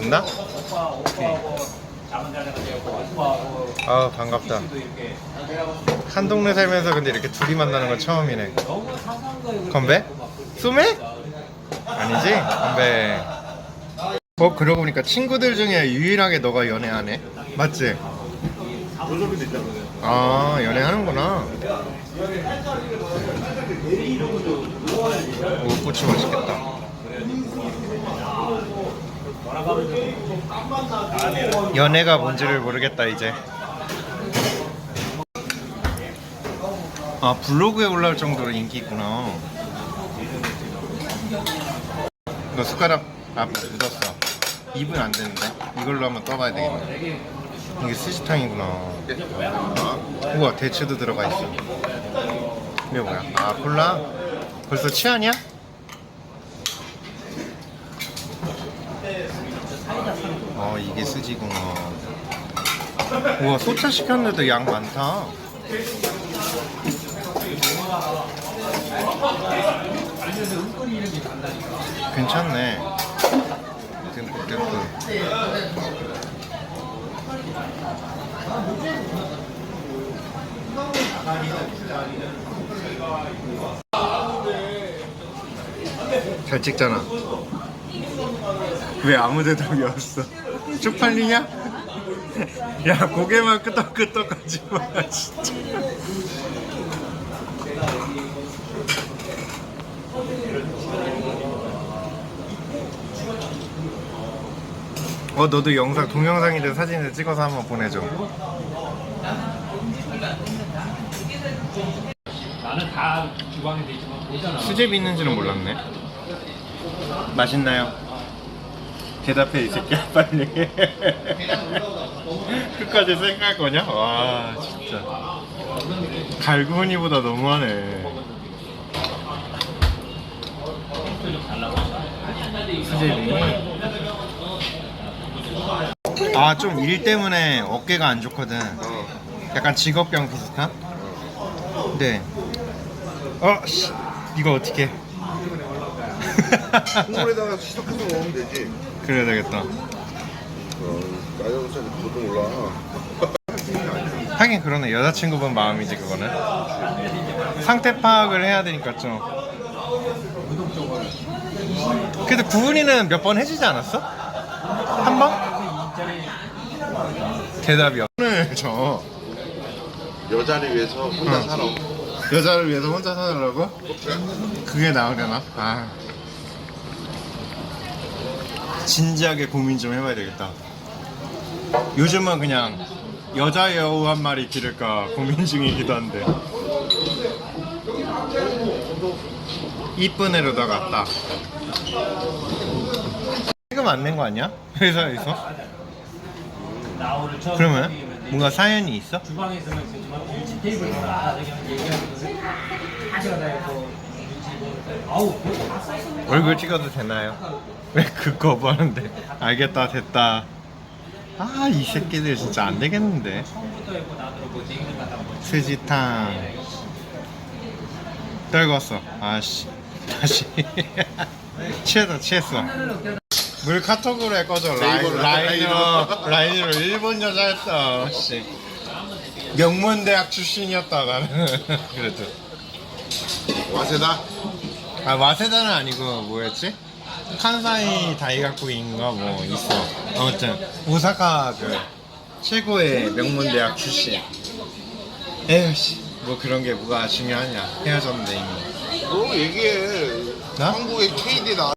됐나? 아 반갑다 한 동네 살면서 근데 이렇게 둘이 만나는 건 처음이네 건배? 소매? 아니지? 건배 어 그러고 보니까 친구들 중에 유일하게 너가 연애하네 맞지? 아 연애하는구나 오 고추 맛있겠다. 연애가 뭔지를 모르겠다 이제. 아 블로그에 올라올 정도로 인기 있구나. 너 숟가락 아 묻었어. 입은 안 되는데? 이걸로 한번 떠봐야 되겠네. 이게 스시탕이구나. 우와 대추도 들어가 있어. 이게 뭐야? 아 콜라 벌써 취하냐? 어 이게 스지구나 우와 소차 시켰는데도 양 많다. 괜찮네. 듬뿍 듬뿍 잘 찍잖아. 왜 아무 대답이 없어? 쪽팔리냐? 야 고개만 끄덕끄덕하지 마 진짜. 어 너도 영상 동영상이든 사진을 찍어서 한번 보내줘. 나는 다 주방에 돼 있지만 보잖아. 수제비 있는지는 몰랐네 맛있나요? 대답해 이 새끼야 빨리 끝까지 생각할 거냐? 와 진짜 갈구니보다 너무하네 수제비 아좀 일 때문에 어깨가 안 좋거든 약간 직업병 비슷한? 네 어, 씨, 이거 어떻게? 국물에다가 시석해서 먹으면 되지. 그래야 되겠다. 어, 나이가 차도 보통 올라. 하긴 그러네. 여자친구분 마음이지 그거는. 상태 파악을 해야 되니까 좀. 그래도 구은이는 몇 번 해주지 않았어? 한 번? 대답이 없. 오늘 저 여자를 위해서 혼자 응. 살아. 여자를 위해서 혼자 사느라고? 그게 나오려나? 아. 진지하게 고민 좀 해봐야 되겠다. 요즘은 그냥 여자 여우 한 마리 기를까 고민 중이기도 한데. 이쁜 애로다가 딱. 세금 안 낸 거 아니야? 회사에서? 그러면 뭔가 사연이 있어? 주방에서는 일치 테이블마다 저기 얘기하면서 다 전화해서 일치 뭐 아우 그거 다 써있었네. 얼굴 찍어도 되나요? 왜그 거부하는데? 알겠다 됐다. 아 이 새끼들 진짜 안 되겠는데. 스지탕 떨궜어. 아씨 다시 취했어 취했어. 물 카톡으로 해 꺼져 라인, 네이버로, 라인으로 라인으로 일본 여자였어. 씨 명문대학 출신이었다 나는 그래도. 와세다. 아 마세다는 아니고 뭐였지? 칸사이 다이가쿠인가 뭐 있어. 아무튼 오사카 그 최고의 명문 대학 출신. 에휴 씨 뭐 그런 게 뭐가 중요하냐? 헤어졌는데 이미. 너 얘기해. 나? 한국의 KD 나.